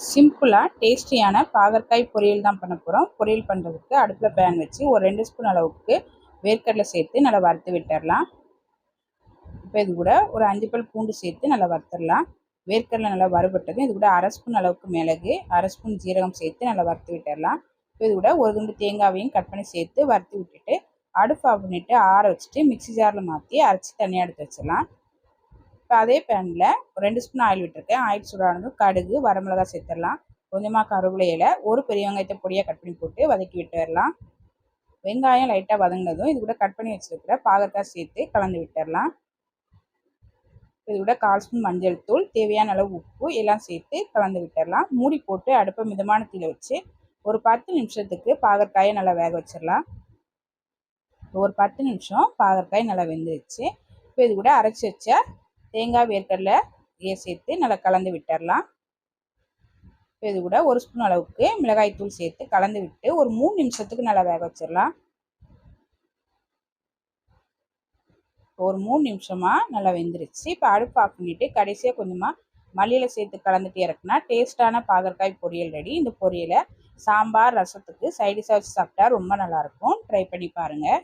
சிம்பிளாக டேஸ்டியான பாகற்காய் பொரியல் தான் பண்ண போகிறோம் பொரியல் பண்ணுறதுக்கு அடுப்பில் பேன் வச்சு ஒரு ரெண்டு ஸ்பூன் அளவுக்கு வேர்க்கடலை சேர்த்து நல்லா வறுத்து விட்டுடலாம் இப்போ இது கூட ஒரு அஞ்சு பல் பூண்டு சேர்த்து நல்லா வறுத்துடலாம் வேர்க்கடலை நல்லா வறுபட்டது இது கூட அரை ஸ்பூன் அளவுக்கு மிளகு அரை ஸ்பூன் ஜீரகம் சேர்த்து நல்லா வறுத்து விட்டுடலாம் இப்போ இது கூட ஒரு துண்டு தேங்காவையும் கட் பண்ணி சேர்த்து வறுத்து விட்டுட்டு அடுப்பு ஆஃப் பண்ணிவிட்டு ஆற வச்சுட்டு மிக்சி ஜாரில் மாற்றி அரைச்சி தனியாக எடுத்து வச்சிடலாம். இப்போ அதே பேனில் ரெண்டு ஸ்பூன் ஆயில் விட்டுருக்கேன். ஆயில் சூடானதும் கடுகு வரமிளகா சேர்த்துடலாம். கொஞ்சமாக கருவேப்பிலை இலை ஒரு பெரிய வெங்காயத்தை பொடியாக கட் பண்ணி போட்டு வதக்கி விட்டுடலாம். வெங்காயம் லைட்டாக வதங்கினதும் இது கூட கட் பண்ணி வச்சுருக்கிற பாகற்காய் சேர்த்து கலந்து விட்டுடலாம். இது கூட கால் ஸ்பூன் மஞ்சள் தூள் தேவையான அளவு உப்பு எல்லாம் சேர்த்து கலந்து விட்டுடலாம். மூடி போட்டு அடுப்பை மிதமான தீயில் வச்சு ஒரு பத்து நிமிஷத்துக்கு பாகற்காயை நல்லா வேக வச்சிடலாம். ஒரு பத்து நிமிஷம் பாகற்காய் நல்லா வெந்துருச்சு. இப்போ இது கூட அரைச்சி வச்ச தேங்காய் வேர்க்கடலை இதையை சேர்த்து நல்லா கலந்து விட்டுடலாம். இப்போ இது கூட ஒரு ஸ்பூன் அளவுக்கு மிளகாய்த்தூள் சேர்த்து கலந்து விட்டு ஒரு மூணு நிமிஷத்துக்கு நல்லா வேக வச்சிடலாம். ஒரு மூணு நிமிஷமாக நல்லா வெந்துருச்சு. இப்போ அடுப்பு ஆஃப் பண்ணிவிட்டு கடைசியாக கொஞ்சமாக மல்லியில் சேர்த்து கலந்துட்டு இறக்குனா டேஸ்ட்டான பாகற்காய் பொரியல் ரெடி இந்த பொரியலை சாம்பார் ரசத்துக்கு சைடிஷாக வச்சு சாப்பிட்டா ரொம்ப நல்லாயிருக்கும் ட்ரை பண்ணி பாருங்கள்